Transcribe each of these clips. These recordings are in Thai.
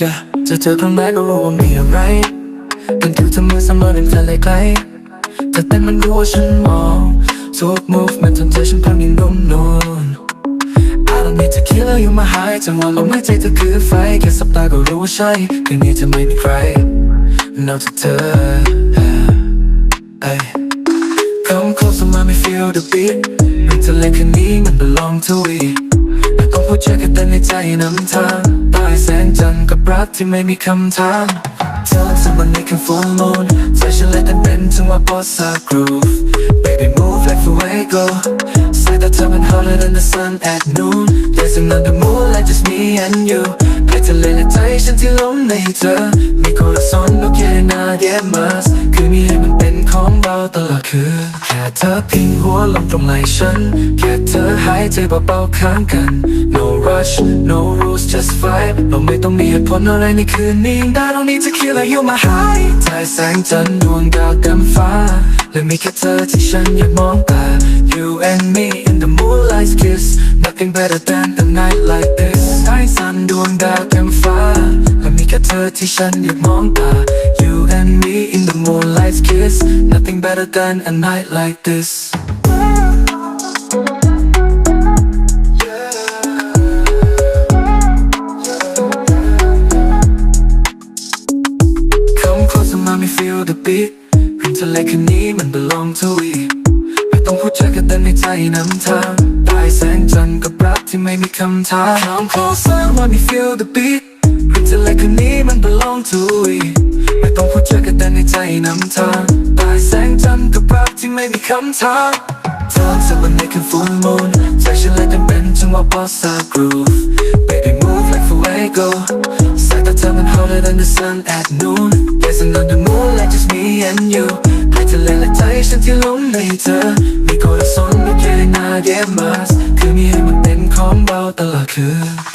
จะจะเจอครั้งแรกก็รู้ว่ามีอะไรกันอยู่เสมอเสมอเป็นเธอเลไกลแต่เต้นมันรู้ว่าฉันมองทุก move มันทำใจฉันพังยิ่งนุ่มนวล I don't need to kill you มาหายจังหวะลมหายใจเธอคือไฟแค่สับตาก็รู้ว่าใช่คืนนี้จะไม่มีใครนอกจากเธอเอ้ Come close to me feel the beat เรื่องทะเลคืนนี้มัน belong to we พูดเจอแค่เต้นในใจนำทางใต้แสงจันทร์กับรักที่ไม่มีคำถามเธอสักวันนี้ can full moon ใจฉันเลยแต่เป็นจังหวะ bossa groove baby move like fuego สายตาเธอมัน hotter than the sun at noon there's another moonlight just me and you ใครจะเล่นและใจฉันที่หลงในเธอมีคนละซ้อนโอเคนาเดียมัสคือมีให้มันเป็นของเราตลอดคืน เธอพิงหัวลงตรงไหล่ฉัน แค่เธอหายใจเบาๆข้างกัน no rush no rules just vibe เราไม่ต้องมีเหตุผลอะไรในคืนนี้ได้ตรงนี้จะคิดและอยู่มาหายแสงจันทร์ดวงดาวเต็มฟ้า และมีแค่เธอที่ฉันอยากมองตา you and me in the moonlight kiss nothing better than a night like this สายสันดวงดาวเต็มฟ้า และมีแค่เธอที่ฉันอยากมองตา you and me in the moonlight better than a night like this Come close to mommy feel the beat เรื่องทะเลคืนนี้มัน belong to we ไม่ต้องพูดเจอแค่เต้นในใจนำทางใต้แสงจันทร์กับรักที่ไม่มีคำถาม Come closer mommy feel the beat เรื่องทะเลคืนนี้มัน belong to we ไม่ต้องพูดเจอแค่เต้นในใจนำทางใต้ ไม่มีคำถามเธอสักวันนี้คือ full moon ใจฉันเลยแต่เป็นจังหวะ bossa groove baby move like fuego สายตาเธอมัน hotter than the sun at noon There's another moonlight just me and you ให้เธอเล่นและใจฉันที่หลงในเธอมีคนละสนไม่แค่นาเดียมัสคือมีให้มันเป็นของเราตลอดคืน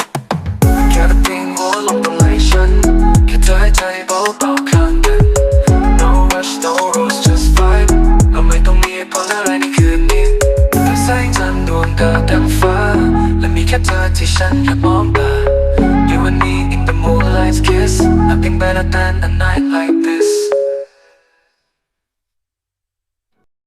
เธอที่ฉันอยากมองตา You and me in the moonlight's kiss Nothing better than a night like